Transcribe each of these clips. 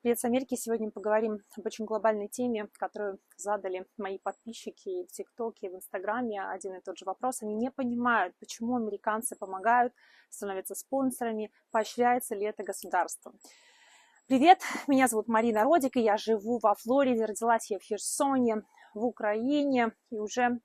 Привет с Америки. Сегодня поговорим об очень глобальной теме, которую задали мои подписчики в ТикТоке, в Инстаграме. Один и тот же вопрос. Они не понимают, почему американцы помогают, становятся спонсорами, поощряется ли это государством. Привет, меня зовут Марина Родик, и я живу во Флориде. Родилась я в Херсоне, в Украине, и уже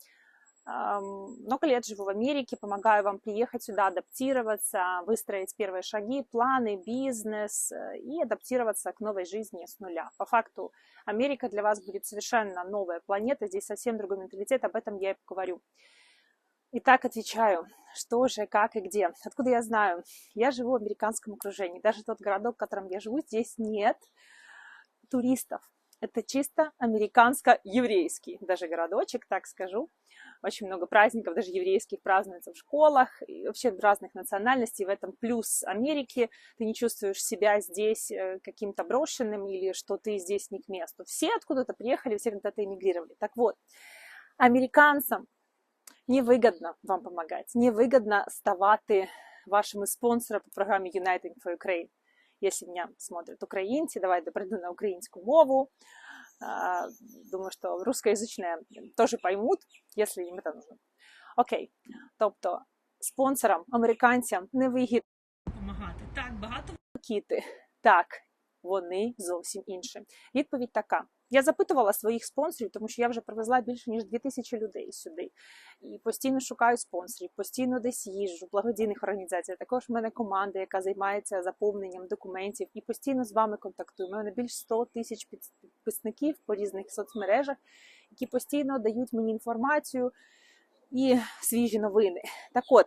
много лет живу в Америке, помогаю вам приехать сюда, адаптироваться, выстроить первые шаги, планы, бизнес э, и адаптироваться к новой жизни с нуля. По факту Америка для вас будет совершенно новая планета, здесь совсем другой менталитет, об этом я и поговорю. Итак, отвечаю, что же, как и где. Откуда я знаю? Я живу в американском окружении. Даже тот городок, в котором я живу, здесь нет туристов. Это чисто американско-еврейский даже городочек, так скажу очень много праздников, даже еврейских празднуется в школах, и вообще разных национальностей. В этом плюс Америки. Ты не чувствуешь себя здесь э, каким-то брошенным или что ты здесь не к месту. Все откуда-то приехали, все куда-то эмигрировали. Так вот, американцам невыгодно вам помогать, невыгодно ставати вашими спонсорами по програмі Uniting for Ukraine. Якщо мене смотрят українці, давайте прийду на українську мову. Думаю, що русскоязычные тоже поймут, если им это нужно. Окей. Тобто спонсорам, американцям не вигідно допомагати. Так, багато кіти. Так, вони зовсім інші. Відповідь така: я запитувала своїх спонсорів, тому що я вже привезла більше ніж 2000 людей сюди. І постійно шукаю спонсорів, постійно десь їжджу, благодійних організацій. Також в мене команда, яка займається заповненням документів, і постійно з вами контактую. У мене більш 100 тисяч підписників по різних соцмережах, які постійно дають мені інформацію і свіжі новини. Так от.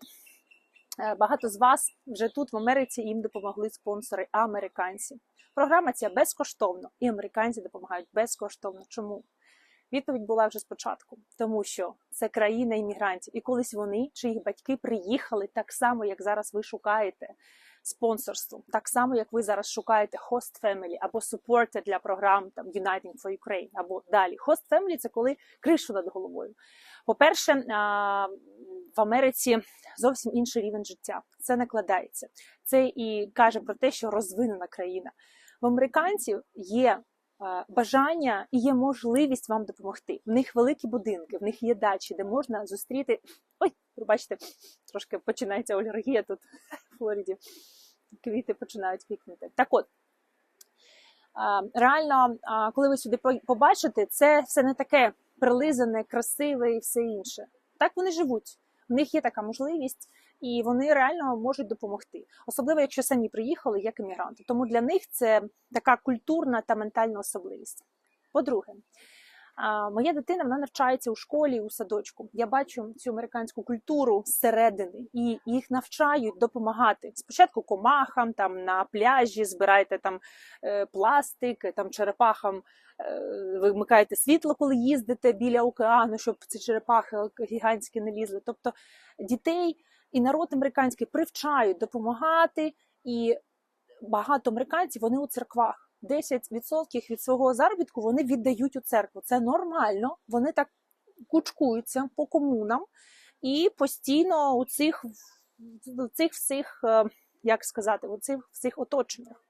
Е, багато з вас вже тут в Америці їм допомогли спонсори американці. Програма ця безкоштовно, і американці допомагають безкоштовно. Чому? Відповідь була вже спочатку, тому що це країна іммігрантів, і колись вони чи їх батьки приїхали так само, як зараз ви шукаєте спонсорство, так само, як ви зараз шукаєте host family або supporter для програм там Uniting for Ukraine, або далі. Host family – це коли кришу над головою. По-перше, в Америці зовсім інший рівень життя. Це накладається. Це і каже про те, що розвинена країна. В американців є бажання і є можливість вам допомогти. В них великі будинки, в них є дачі, де можна зустріти. Ой, ви бачите, трошки починається олергія тут в Флориді. Квіти починають квітнути. Так от. Реально, коли ви сюди побачите, це все не таке прилизане, красиве і все інше. Так вони живуть. В них є така можливість, і вони реально можуть допомогти, особливо якщо самі приїхали як іммігранти. Тому для них це така культурна та ментальна особливість. По-друге, моя дитина вона навчається у школі, у садочку. Я бачу цю американську культуру зсередини, і їх навчають допомагати. Спочатку комахам там на пляжі збирайте там е, пластик, там черепахам е, вимикаєте світло, коли їздите біля океану, щоб ці черепахи гігантські не лізли. Тобто дітей і народ американський привчають допомагати, і багато американців вони у церквах. 10% від свого заробітку вони віддають у церкву. Це нормально, вони так кучкуються по комунам і постійно у цих у цих всіх, е, як сказати, у цих всіх оточеннях.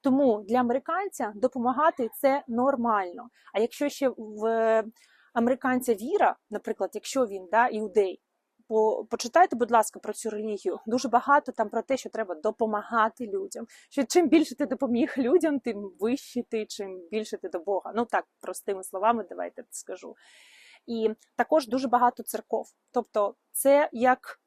Тому для американця допомагати це нормально. А якщо ще в американця віра, наприклад, якщо він да, іудей, по почитайте, будь ласка, про цю релігію. Дуже багато там про те, що треба допомагати людям. Що чим більше ти допоміг людям, тим вище ти, чим більше ти до Бога. Ну так, простими словами, давайте скажу. І також дуже багато церков. Тобто, це як.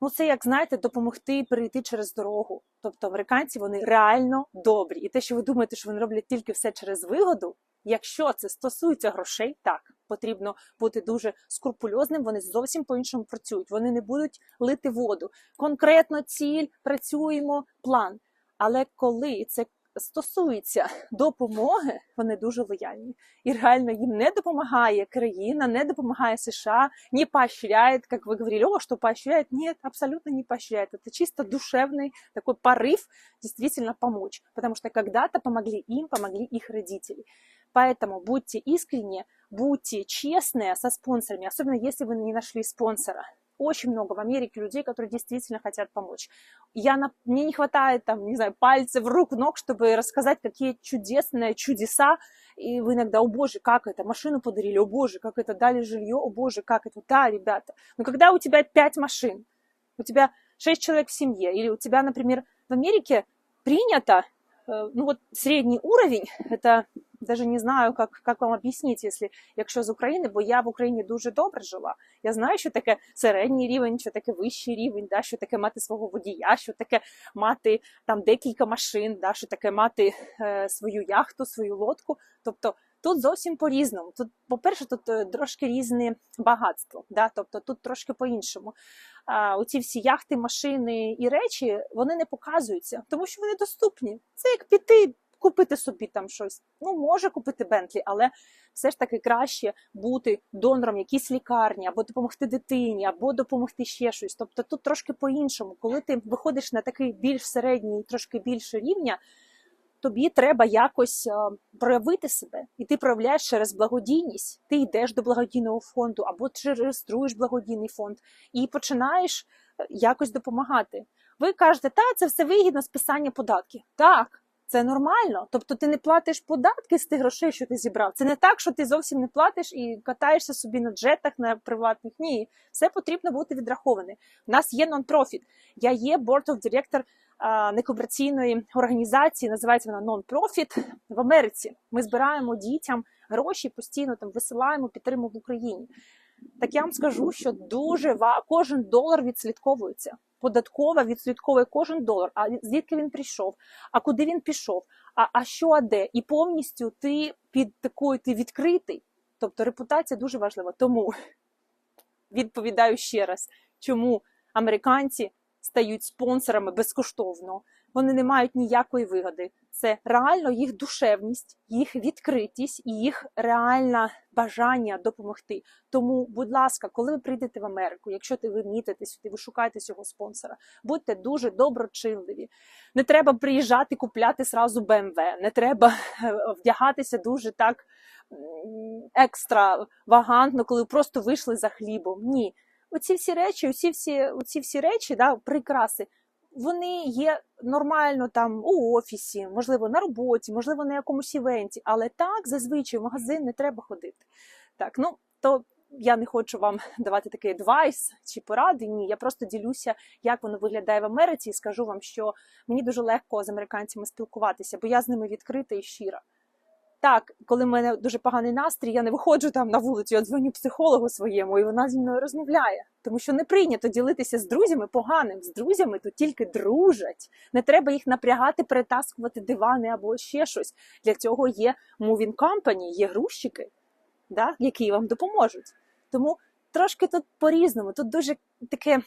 Ну, це як знаєте, допомогти перейти через дорогу. Тобто американці вони реально добрі. І те, що ви думаєте, що вони роблять тільки все через вигоду, Якщо це стосується грошей, так потрібно бути дуже скрупульозним. Вони зовсім по-іншому працюють. Вони не будуть лити воду. Конкретно ціль працюємо, план. Але коли це стосується допомоги, вони дуже лояльні. І реально їм не допомагає країна, не допомагає США, не поощряє, як ви говорили, о, що поощряє. Ні, абсолютно не поощряет. Це чисто душевний такой порыв действительно помочь. Потому что когда-то помогли им, помогли их родители. Поэтому будьте искренни, будьте честные со спонсорами, особенно если вы не нашли спонсора. очень много в Америке людей, которые действительно хотят помочь. Я на, мне не хватает там, не знаю, пальцев, рук, ног, чтобы рассказать, какие чудесные чудеса. И вы иногда, о боже, как это, машину подарили, о боже, как это, дали жилье, о боже, как это, да, ребята. Но когда у тебя пять машин, у тебя шесть человек в семье, или у тебя, например, в Америке принято, э, ну вот средний уровень, это даже не знаю, як, як вам об'яснити, якщо, якщо з України, бо я в Україні дуже добре жила. Я знаю, що таке середній рівень, що таке вищий рівень, да, що таке мати свого водія, що таке мати там декілька машин, да, що таке мати е, свою яхту, свою лодку. Тобто тут зовсім по-різному. Тут, по-перше, тут е, трошки різне багатство, да, тобто тут трошки по-іншому. А, Оці всі яхти, машини і речі вони не показуються, тому що вони доступні. Це як піти купити собі там щось. Ну, може купити Бентлі, але все ж таки краще бути донором якійсь лікарні, або допомогти дитині, або допомогти ще щось. Тобто тут трошки по-іншому, коли ти виходиш на такий більш середній, трошки більше рівня. Тобі треба якось проявити себе, і ти проявляєш через благодійність. Ти йдеш до благодійного фонду або ти реєструєш благодійний фонд і починаєш е, якось допомагати. Ви кажете, та це все вигідно списання податків. Так, це нормально. Тобто ти не платиш податки з тих грошей, що ти зібрав. Це не так, що ти зовсім не платиш і катаєшся собі на джетах, на приватних. Ні, все потрібно бути відраховане. У нас є нон-профіт. Я є board of director некомерційної організації, називається вона non-profit в Америці. Ми збираємо дітям гроші, постійно там висилаємо підтримку в Україні. Так я вам скажу, що дуже кожен долар відслідковується податкова відслідковує кожен долар, а звідки він прийшов, а куди він пішов, а а що, а де. І повністю ти під такою ти відкритий. Тобто репутація дуже важлива. Тому відповідаю ще раз, чому американці стають спонсорами безкоштовно. Вони не мають ніякої вигоди. Це реально їх душевність, їх відкритість і їх реальне бажання допомогти. Тому, будь ласка, коли ви прийдете в Америку, якщо ти ви мітите сюди, ви шукаєте цього спонсора, будьте дуже доброчинливі. Не треба приїжджати купляти сразу BMW, не треба е, вдягатися дуже так екстра вагантно, коли просто вийшли за хлібом. Ні. Оці всі речі, оці всі, оці всі речі, да, прикраси вони є нормально там у офісі, можливо, на роботі, можливо, на якомусь івенті, але так зазвичай в магазин не треба ходити. Так, ну то я не хочу вам давати такий адвайс чи поради. Ні, я просто ділюся, як воно виглядає в Америці, і скажу вам, що мені дуже легко з американцями спілкуватися, бо я з ними відкрита і щира. Так, коли в мене дуже поганий настрій, я не виходжу там на вулицю, я дзвоню психологу своєму, і вона зі мною розмовляє. Тому що не прийнято ділитися з друзями поганим. З друзями тут тільки дружать. Не треба їх напрягати, перетаскувати дивани або ще щось. Для цього є moving company, є грузчики, да, які вам допоможуть. Тому трошки тут по-різному, тут дуже таке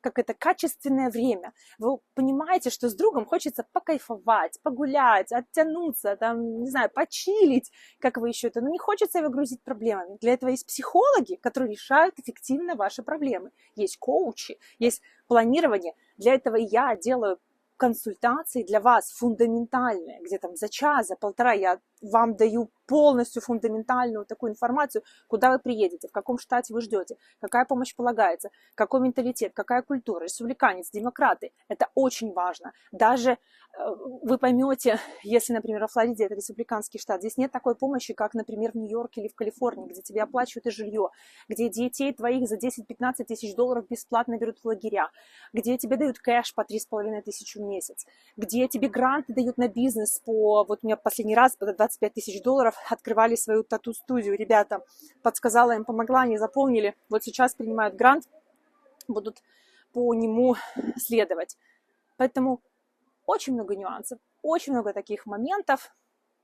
как это качественное время. Вы понимаете, что с другом хочется покайфовать, погулять, оттянуться, там, не знаю, почилить, как вы еще это, но не хочется его грузить проблемами. Для этого есть психологи, которые решают эффективно ваши проблемы. Есть коучи, есть планирование. Для этого я делаю консультации для вас фундаментальные, где там за час, за полтора я вам даю полностью фундаментальную такую информацию, куда вы приедете, в каком штате вы ждете, какая помощь полагается, какой менталитет, какая культура, республиканец, демократы. Это очень важно. Даже э, вы поймете, если, например, во Флориде это республиканский штат, здесь нет такой помощи, как, например, в Нью-Йорке или в Калифорнии, где тебе оплачивают и жилье, где детей твоих за 10-15 тысяч долларов бесплатно берут в лагеря, где тебе дают кэш по 3,5 тысячи в месяц, где тебе гранты дают на бизнес по, вот у меня последний раз, 25 тысяч долларов, открывали свою тату-студию. Ребята, подсказала им, помогла, они заполнили. Вот сейчас принимают грант, будут по нему следовать. Поэтому очень много нюансов, очень много таких моментов.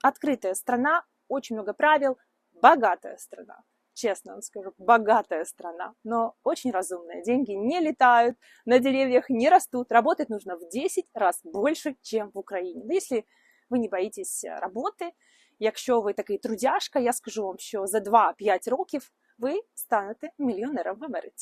Открытая страна, очень много правил, богатая страна. Честно вам скажу, богатая страна, но очень разумная. Деньги не летают, на деревьях не растут. Работать нужно в 10 раз больше, чем в Украине. Если вы не боїтесь роботи. Якщо ви такий трудяшка, я скажу вам, що за 2-5 років ви станете мільйонером в Америці.